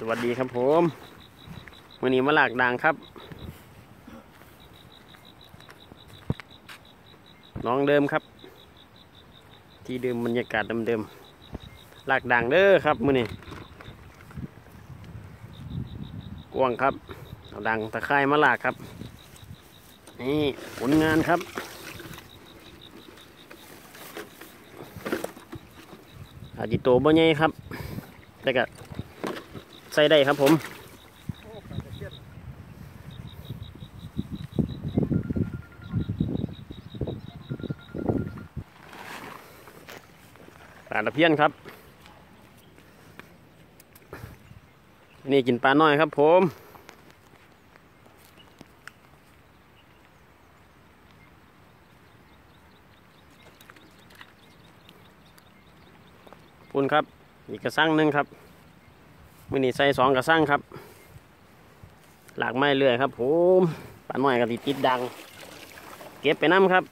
สวัสดีครับผมวันนี้มาหลากดังครับ น้องเดิมครับ ที่เดิมบรรยากาศเดิมๆหลากดังเด้อครับมือนี้กวางครับเอาดังตะไคร่มาหลากครับ นี่ผลงานครับอาจิโตบ่ใหญ่ครับแต่ก็ ใส่ได้ครับผมปลาตะเพียนครับ นี่กินปลาน้อยครับผมปุ่นครับ อีกกระสังหนึ่งครับ มือนี้ใส่สองกระสั่งครับ หลากไม้เรื่อยครับผมปลาน้อยกระติดติดดัง เก็บไปน้ำครับ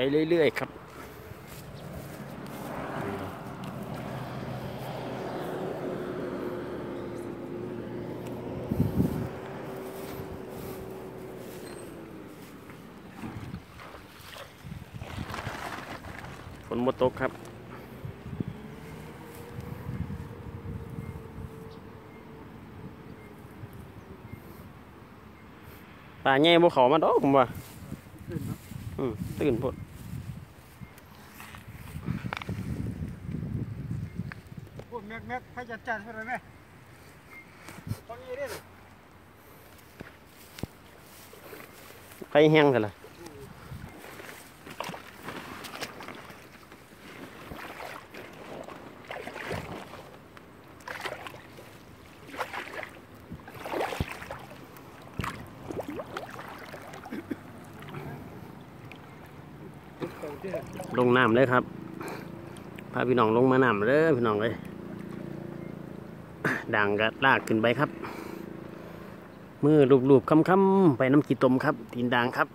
ไปเรื่อย ๆ ครับ ฝนมดตกครับปลาใหญ่บ่เขามาดอกผมว่า ตื่นพดพวกแม็กแม็กให้จัดจัดให้เลยไหมตอนนี้ได้เลยไปแห้งกันละ ลงน้ำเลยครับ พาพี่น้องลงมาน้ำเลยพี่น้องเลยดังก็ลากขึ้นไปครับ มือลูบๆคำๆไปน้ำกีตมครับ ตีนด่างครับ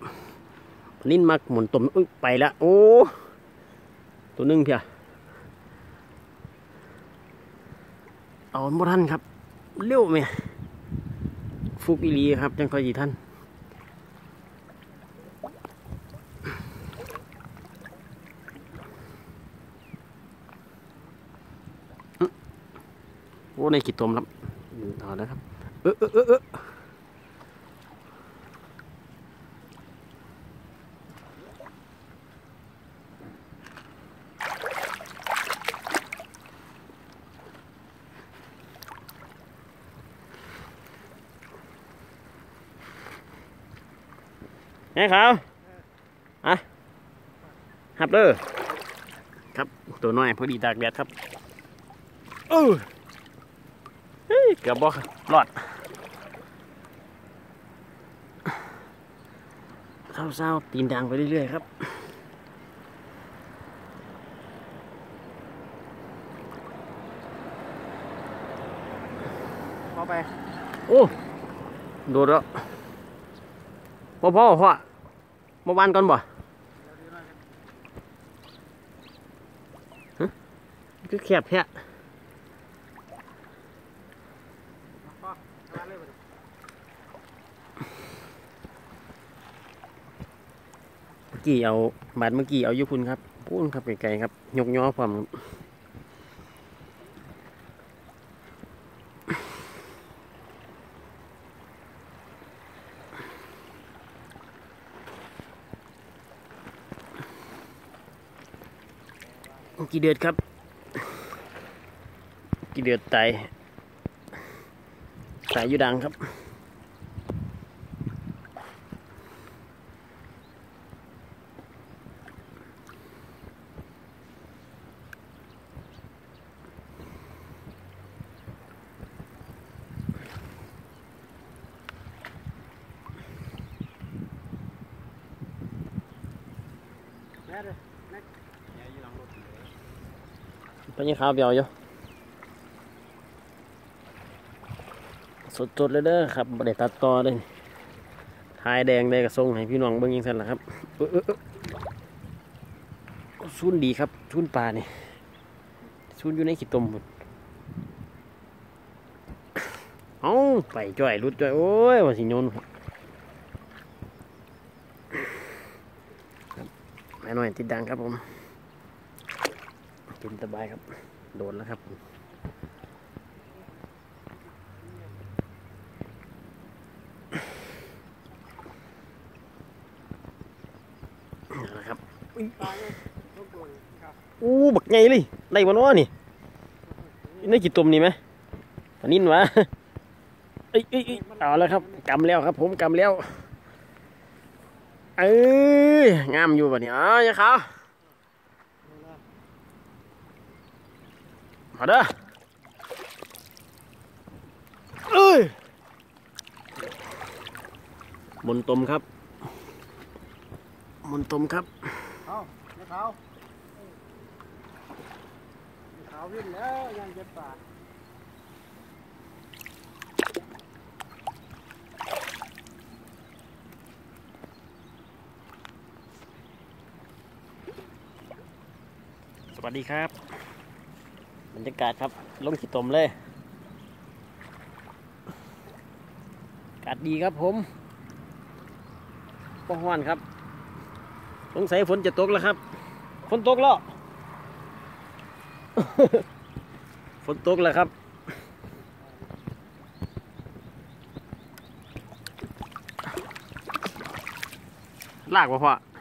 ลิ้นมักหมุนตมอุ้ยไปละโอ้ ตัวหนึงเพียเอาบ่ทันครับ เร็วไหมฟุกอีลีครับ จังคอยจีท่าน อ้ในกีตมครับเอแล้วครับ เออเออเออเออไงครับอะฮับเด้อครับ ตัวน้อยพอดีตากแดดครับ เออ เฮ้ยเกือบบ่รอดเศร้าๆตีนดังไปเรื่อยๆครับพอไป โอ้โดดแล้วพ่อพ่อพ่อมาบ้านก่อนบ่ฮะคือแคบแพะ พอทานเลยไป เมื่อ กี้เอาบาดเมื่อกี้เอายุคุณครับพูนครับไกลๆครับ ยกย่อความครับกี่เดือดครับ กี่เดือดไตสายอยูดังครับ เลยแม็ก เนี่ยอยู่หลังรถเลย ไปยังขาวเบียวอยู่สดๆเลยเด้อครับบ่ได้ตัดต่อเลยทายแดงได้กระส่งให้พี่น้องเบิ่งยังสันล่ะครับซุนดีครับซุนปลานี่ซุนอยู่ในขี้ตมพุ่นเอ้าไปจ่อยรุดจ่อยโอ้ยว่าสิโยนครับ แม่น้อยติดดังครับผม กินสบายครับ โดนแล้วครับนี่แหละครับอู้บักไงเลยได้บนวะนี่นี่กี่ตุ่มนี่ไหมปนินวะเอ้ยเอ้ยเอ้ยเอาแล้วครับกำแล้วครับ ผมกำแล้ว เอ้ยงามอยู่บ่เนี่ยอ๋อยังขามาเด้อเอ้ยบนตมครับบนตมครับเอาแม่ขาวแม่ขาวิ่งแล้วยังเจ็บปาก วัสดีครับ บรรยากาศครับลงขีตมเลย อากาศดีครับผมป้องห้อนครับ สงสัยฝนจะตกแล้วครับ ฝนตกแล้ว ฝนตกแล้วครับลากวะพ่อ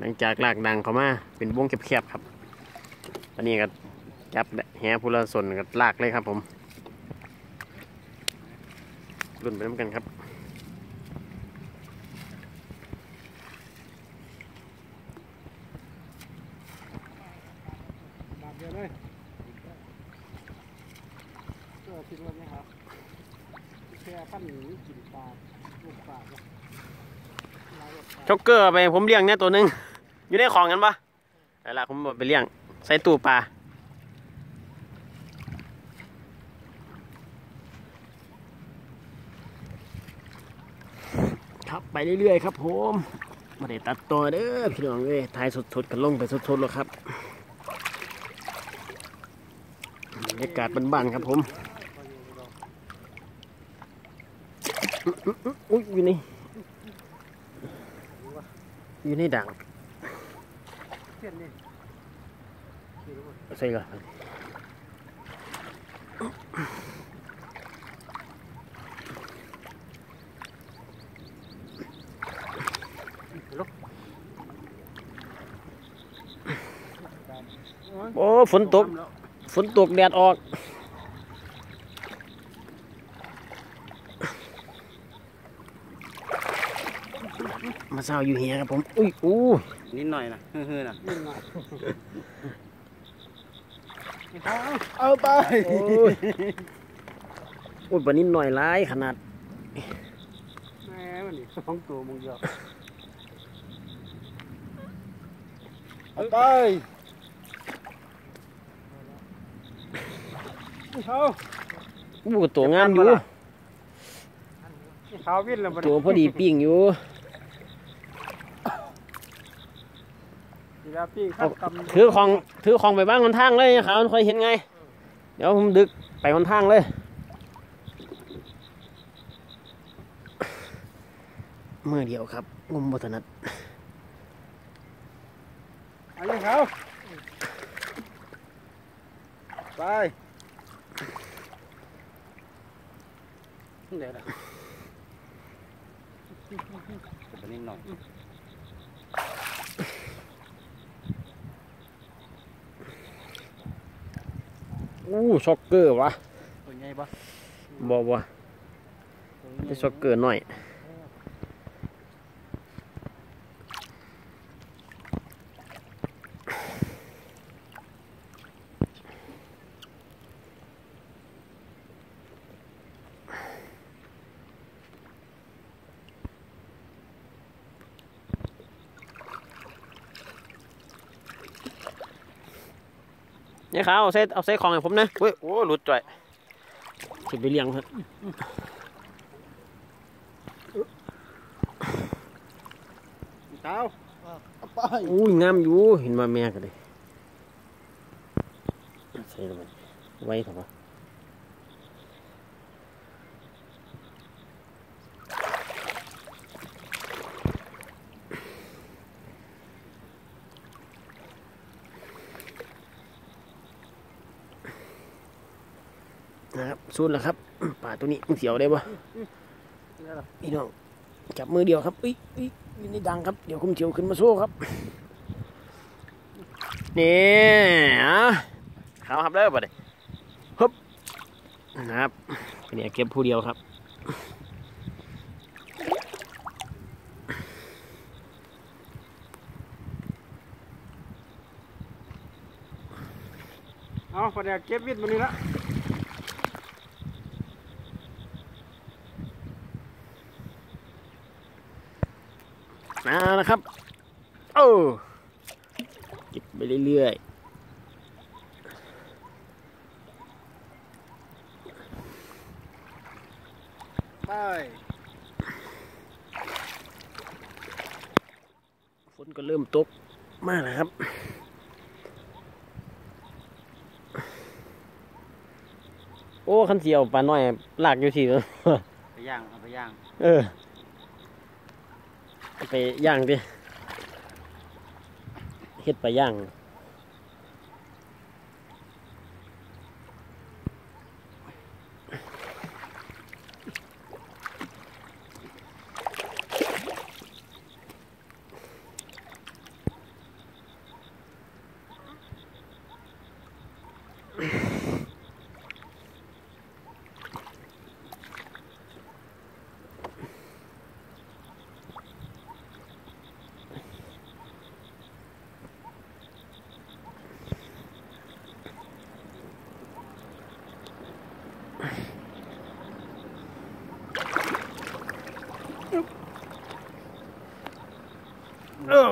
หลังจากลากดังเขามาเป็นวงแคบๆครับอันนี้ก็จับแหพูละส่วนก็ลากเลยครับผมรุ่นไปน้ำกันครับบาดเดียวเลยก็คิดว่าไหมครับแค่ขั้นหนีกินปลาลูกปลาเนี่ยลายลูกปลาช็อกเกอร์เอาไปผมเลี้ยงเนี่ยตัวหนึ่ง อยู่ในของกันปะแต่ละผมเอาไปเลี้ยง ใส่ตู้ปลาครับไปเรื่อยๆครับผมมาได้ตัดต่อเด้อพี่น้องเอ้ยถ่ายสดๆกันลงไปสดๆแล้วครับบรรยากาศบ้านๆครับผมอุ๊ยอยู่นี่อยู่ในด่าง เส้นนี่นี่รู้ป่ะใส่ก่อนโอ้ฝนตก ฝนตกแดดออก มาเศร้าอยู่เฮียครับผม อุ้ยอู้นิดหน่อยนะเฮ้อๆนะนี่นะเอาเอาไปโอ้ยโอ้ยปลานิดหน่อยร้ายขนาดแหม่มันนี่สองตัวมึงเดียวเอาไปเขาอู้ตัวงามอยู่เขาวิ่งแล้วมันตัวพอดีปิ้งอยู่ เวลาพี่ข้ามกำถือของถือของไปบ้างคนทางเลยขาวมันค่อยเห็นไง เดี๋ยวผมดึกไปคนทางเลยเมื่อเดียวครับงมบัถนัดเอาเลยเขาไปเดี๋ยวนะแต่นิดหน่อย อู้ช็อกเกอร์วะตัวใหญ่ปะบอกว่าได้ช็อกเกอร์หน่อย เนี่ยขาวเอาใส่เอาใส่ของให้ผมนะเว้ยโอ้หลุดจ่อยสิไปเลี้ยงครับเต้าเอาไปอุ้ยงามอยู่เห็นมาแม่กันเลยใส่ลงไปไว้เถอะ ครับสุดแล้วครับป่าตัวนี้มันเสียวได้ปะนี่ยล่ะพี่น้องจับมือเดียวครับอุ้ยอุ้ยนี่ดังครับเดี๋ยวคุณเฉียวขึ้นมาโซ่ครับนี่อะขาวครับเด้อบ่ได้ฮึบนะครับเนี่ยเก็บผู้เดียวครับเอาพอดีเก็บวิทย์มันนี่ละ มาแล้วครับ โอ้ เก็บไปเรื่อยไปๆฝนก็เริ่มตกมากนะครับโอ้ขันเสียวปลาน้อยลากอยู่สิเออไปย่างเอาไปย่าง เออ ไปย่างดิ เฮ็ดไปย่าย่าง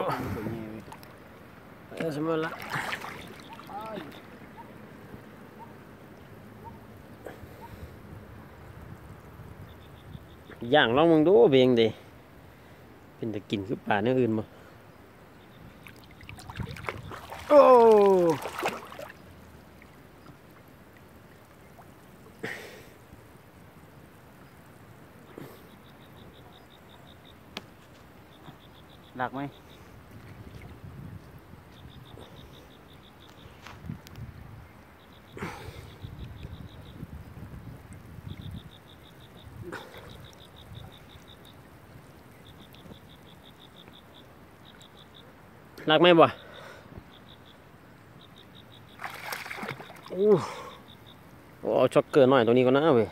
ลองมึงดูเบียงดิเป็นแต่กินคือป่าเนื้ออื่นมาโอ้หลักไหม รักไหมบ่โอ้โอช็อกเกอร์หน่อยตัวนี้ก็น่าเว้ย